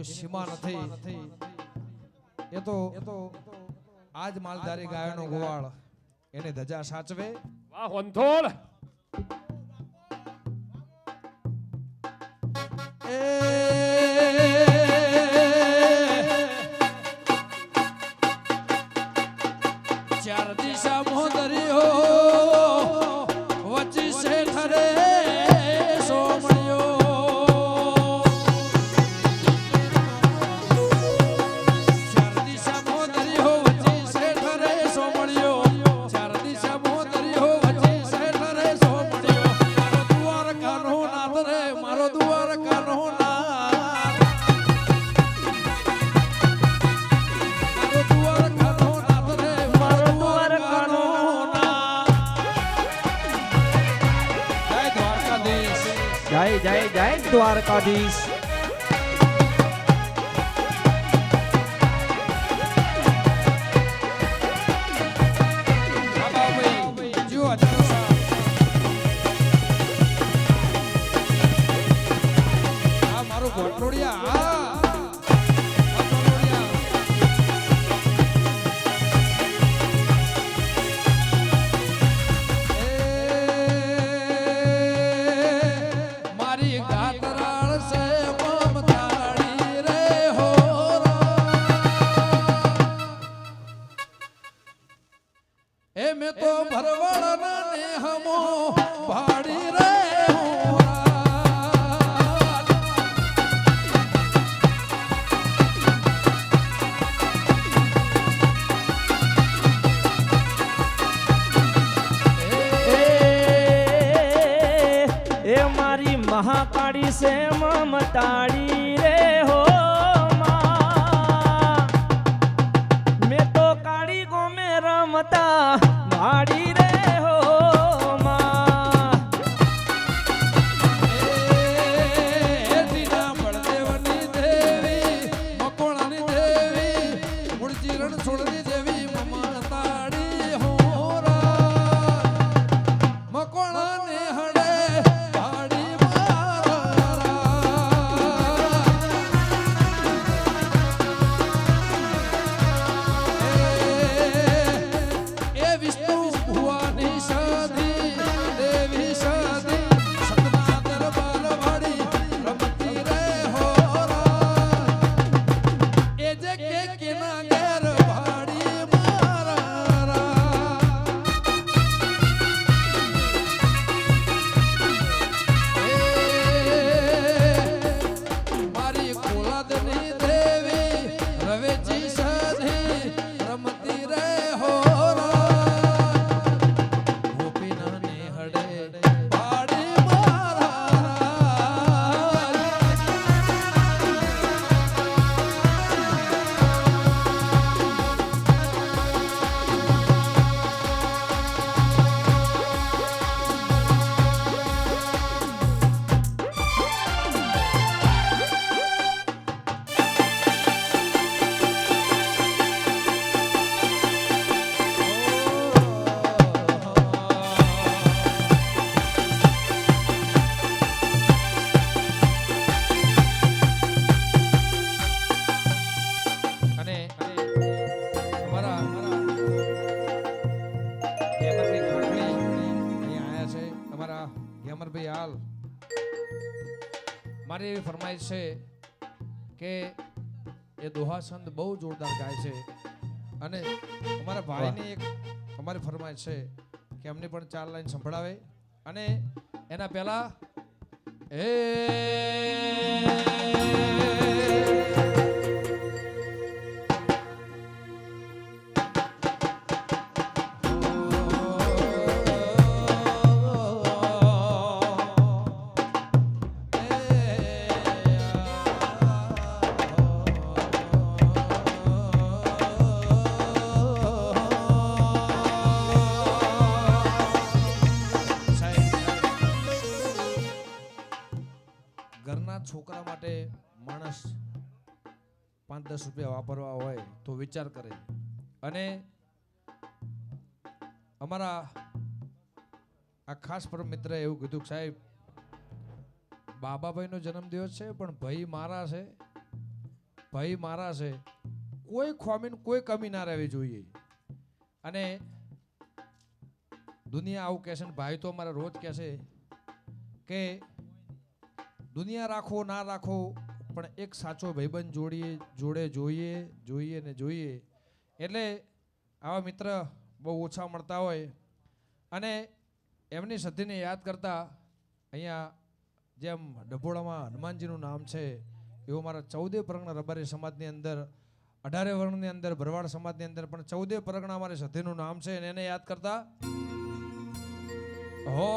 કોઈ સીમા નથી. એ તો એ તો આજ માલધારી ગાયનો ગોવાળ. એને ધજા સાચવે. વાહ વંથોળ. એ જય જય દ્વારકાધીશ મતાડી એવી ફરમાઈશ છે કે એ દોહાસંદ બહુ જોરદાર ગાય છે. અને અમારા ભાઈની એક અમારી ફરમાય છે કે અમને પણ ચાર લાઈન સંભળાવે. અને એના પહેલા એ વિચાર કરે. અને અમારા આ ખાસ પર મિત્ર એવું કીધું સાહેબ, બાબાભાઈનો જન્મદિવસ છે, પણ ભાઈ મારા છે. ભાઈ મારા છે. કોઈ ખોમીન કોઈ કમી ના રહેવી જોઈએ. અને દુનિયા આવું કહેશે ને, ભાઈ તો અમારે રોજ કહેશે કે, દુનિયા રાખો, ના રાખો પણ એક સાચો ભાઈબંધ જોડીએ, જોડે જોઈએ જોઈએ ને જોઈએ. એટલે આવા મિત્ર બહુ ઓછા મળતા હોય. અને એમની સદીને યાદ કરતા અહીંયા જેમ ડભોળામાં હનુમાનજીનું નામ છે, એવું મારા ચૌદે પરગણા રબારી સમાજની અંદર, અઢારે વર્ણની અંદર, ભરવાડ સમાજની અંદર પણ ચૌદે પરગણા અમારી સધીનું નામ છે અને એને યાદ કરતા, હો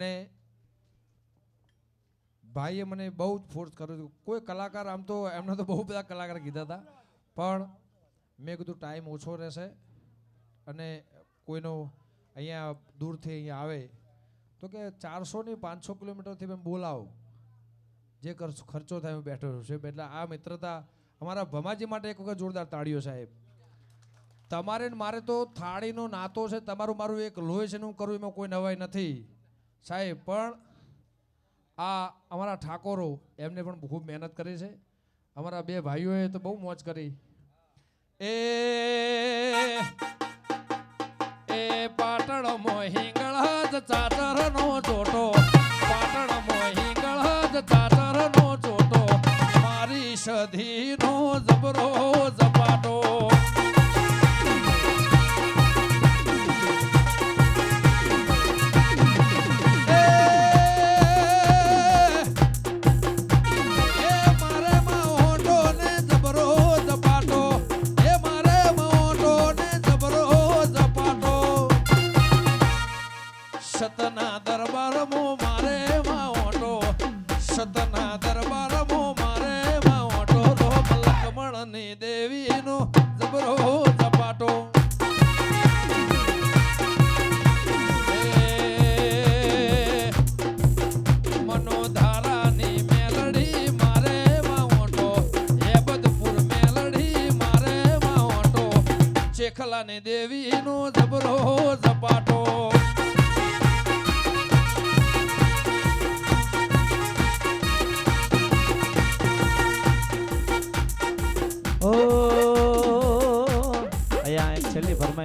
અને ભાઈએ મને બહુ જ ફોર્સ કર્યો હતો. કોઈ કલાકાર આમ તો, એમને તો બહુ બધા કલાકાર કીધા હતા. પણ મેં કીધું ટાઈમ ઓછો રહેશે અને કોઈનો અહીંયા દૂરથી અહીંયા આવે. તો કે, ચારસો ની પાંચસો કિલોમીટરથી મેં બોલાવો. જે ખર્ચ- થાય હું બેઠો છું એટલે આ મિત્રતા અમારા ભમાજી માટે એક વખત જોરદાર તાળીઓ, સાહેબ. તમારે મારે તો થાળીનો નાતો છે, તમારું મારું એક લોહી છે હું કરું, એમાં કોઈ નવાઈ નથી. સાહેબ, પણ આ અમારા ઠાકોરો એમને પણ ખૂબ મહેનત કરી છે. અમારા બે ભાઈઓએ તો બહુ મોજ કરી. એ એ પાટણ મોહિંગળા જ ચાચરનો ચોટો. પાટણ મોહિંગળા જ ચાચરનો ચોટો. મારી સધીનો જબરો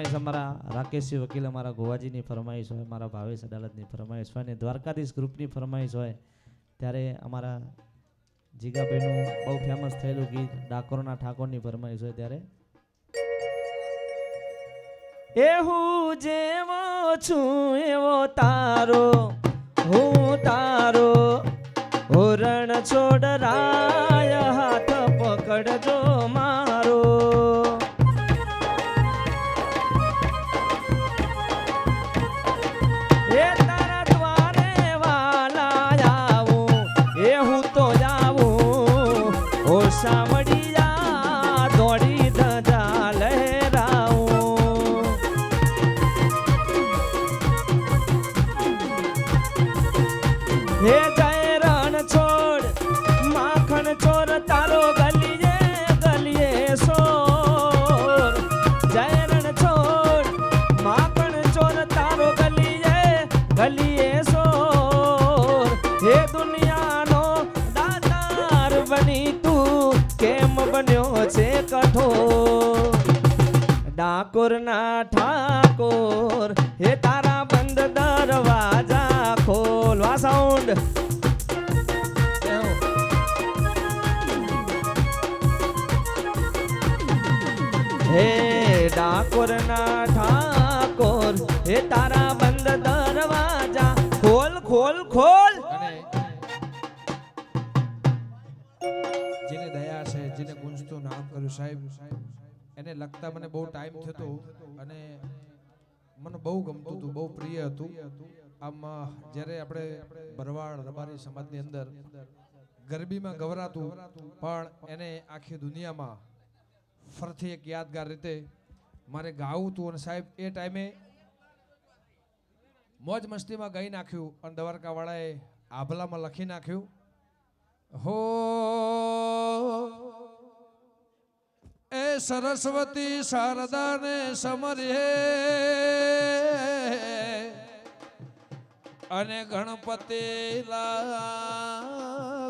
ફરમાઈશ અમારા રાકેશજી વકીલ, અમારા ગોવાજીની ફરમાઈશ હોય, અમારા ભાવેશ અદાલતની ફરમાઈશ હોય અને દ્વારકાધીશ ગ્રુપની ફરમાઈશ હોય, ત્યારે અમારા જીગાભાઈનું બહુ ફેમસ થયેલું ગીત, ડાકોરના ઠાકોરની ફરમાઈશ હોય ત્યારે. એ હું જેવો છું, એવો તારો, હું તારો, હોરણ છોડ રાય હાથ પકડજો મારો. ડાકોરના ઠાકોર, હે તારા બંધ દરવાજા ખોલવા સાઉન્ડ હે ડાકોરના ઠાકોર, હે તારા બંધ દરવાજા ખોલ ખોલ ખોલ. જેને દયા છે, જેને ગુંજતું નામ કર્યું સાહેબ એને લખતા મને બહુ ટાઈમ થતો અને મને બહુ ગમતું હતું, બહુ પ્રિય હતું. આમ જ્યારે આપણે ભરવાડ રબારી સમાજની અંદર ગરબીમાં ગવરાતું, પણ એને આખી દુનિયામાં ફરથી એક યાદગાર રીતે મારે ગાવું હતું અને સાહેબ એ ટાઈમે મોજ મસ્તીમાં ગાઈ નાખ્યું અને દ્વારકાવાળાએ આભલામાં લખી નાખ્યું, હો એ સરસ્વતી શારદાને સમરે અને ગણપતિ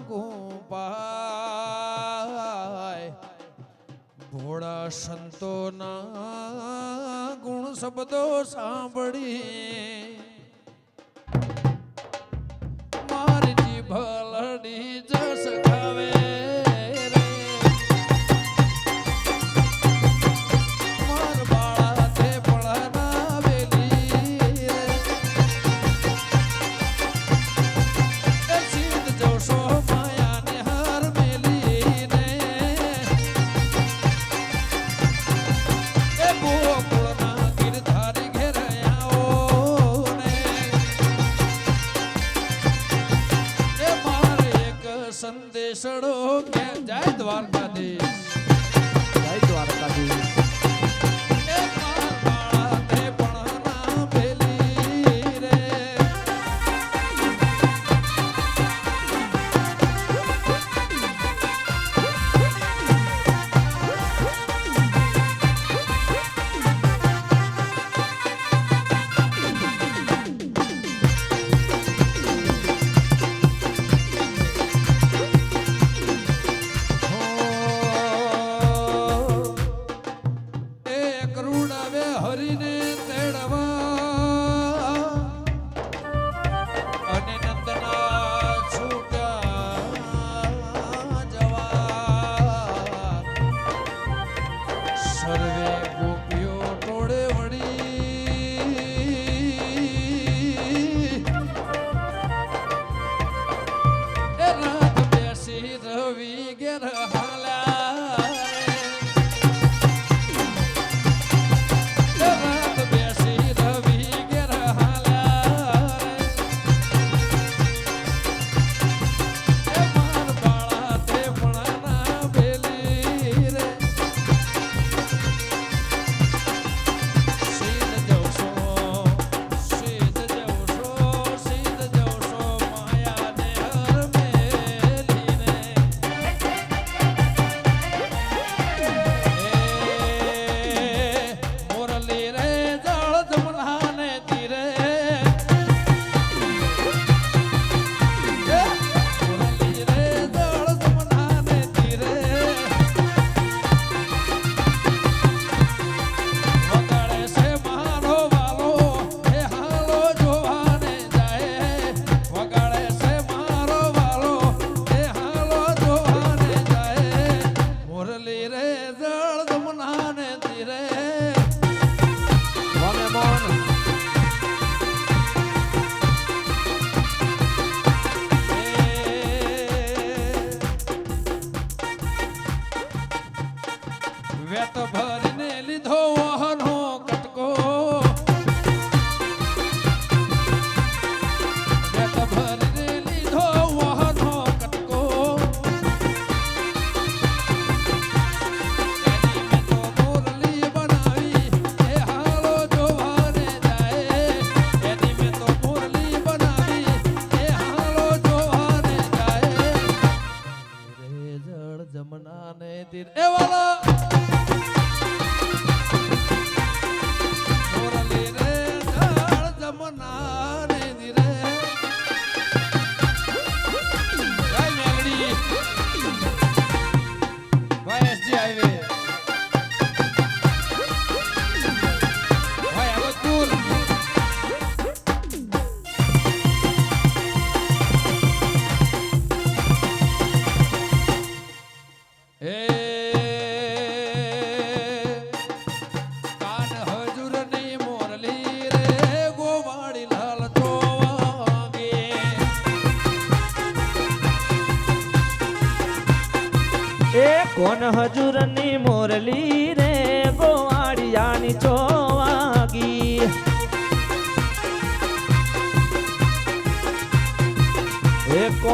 ગુપાય ભોળા સંતોના ગુણ શબ્દો સાંભળી મારી જીભ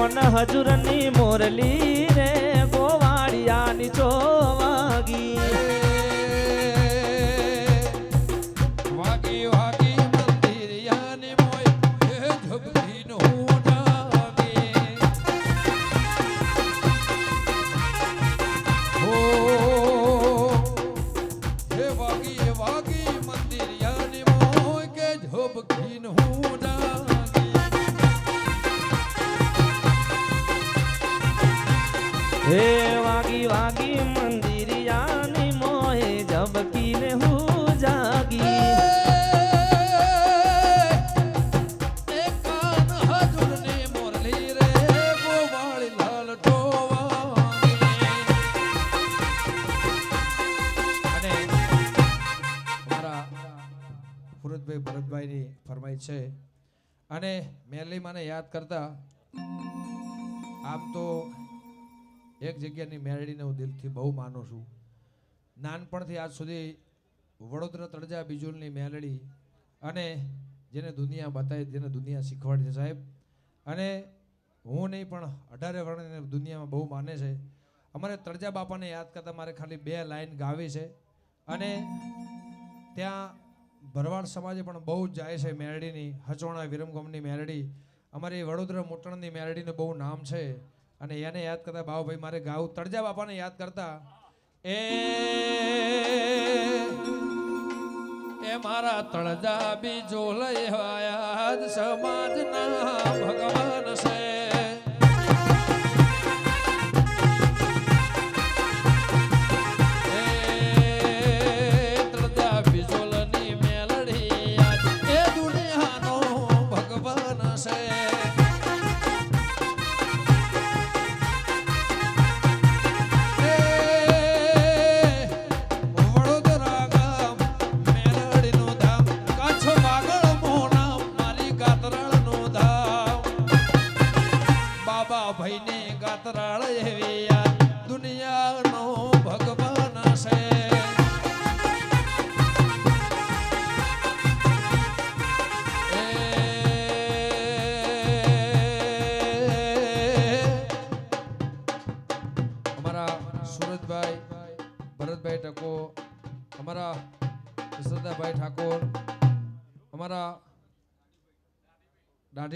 કોણ હજુરની મોરલી રે ગોવાળિયાની ચોવાગી હે વાગી વાગી મંદિરિયાની મોહે ઝબકીને હું જાગી. મોરલી ફુરતભાઈ ભરતભાઈની ફરમાઈશ છે. અને મેલી મને યાદ કરતા આમ તો એક જગ્યાની મેરડીને હું દિલથી બહુ માનું છું. નાનપણથી આજ સુધી વડોદરા તળજા બીજુલની મેલડી અને જેને દુનિયા બતાવી, જેને દુનિયા શીખવાડી છે સાહેબ. અને હું નહીં, પણ અઢારે વર્ણને દુનિયામાં બહુ માને છે. અમારે તળજા બાપાને યાદ કરતા મારે ખાલી બે લાઈન ગાવી છે. અને ત્યાં ભરવાડ સમાજે પણ બહુ જ જાય છે મેરડીની હચોણા વિરમગમની મેરડી અમારી વડોદરા મોટણની મેરડીનું બહુ નામ છે. અને એને યાદ કરતા ભાવભાઈ મારે ગાવું તળજા બાપાને યાદ કરતા, એ એ મારા તળજા બીજો લઈ આયા સમાજના ભગવાન છે.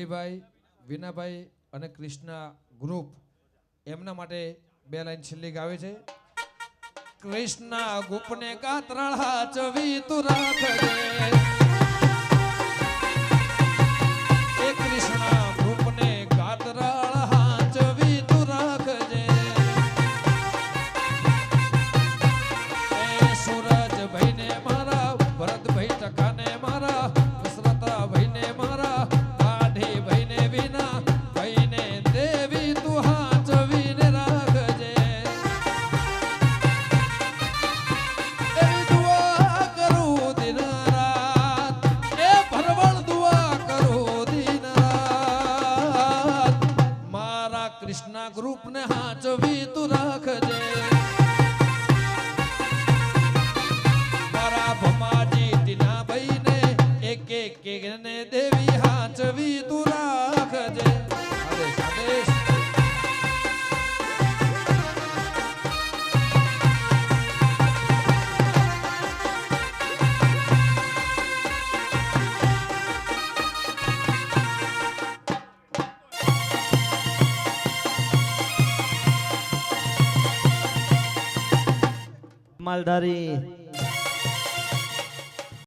દાઢીભાઈ વિનાભાઈ અને ક્રિષ્ના ગ્રુપ એમના માટે બે લાઈન છેલ્લી ગાવે છે. કૃષ્ણ ગુપને કાતરાળા ચવી તું રાખજે tu માલધારી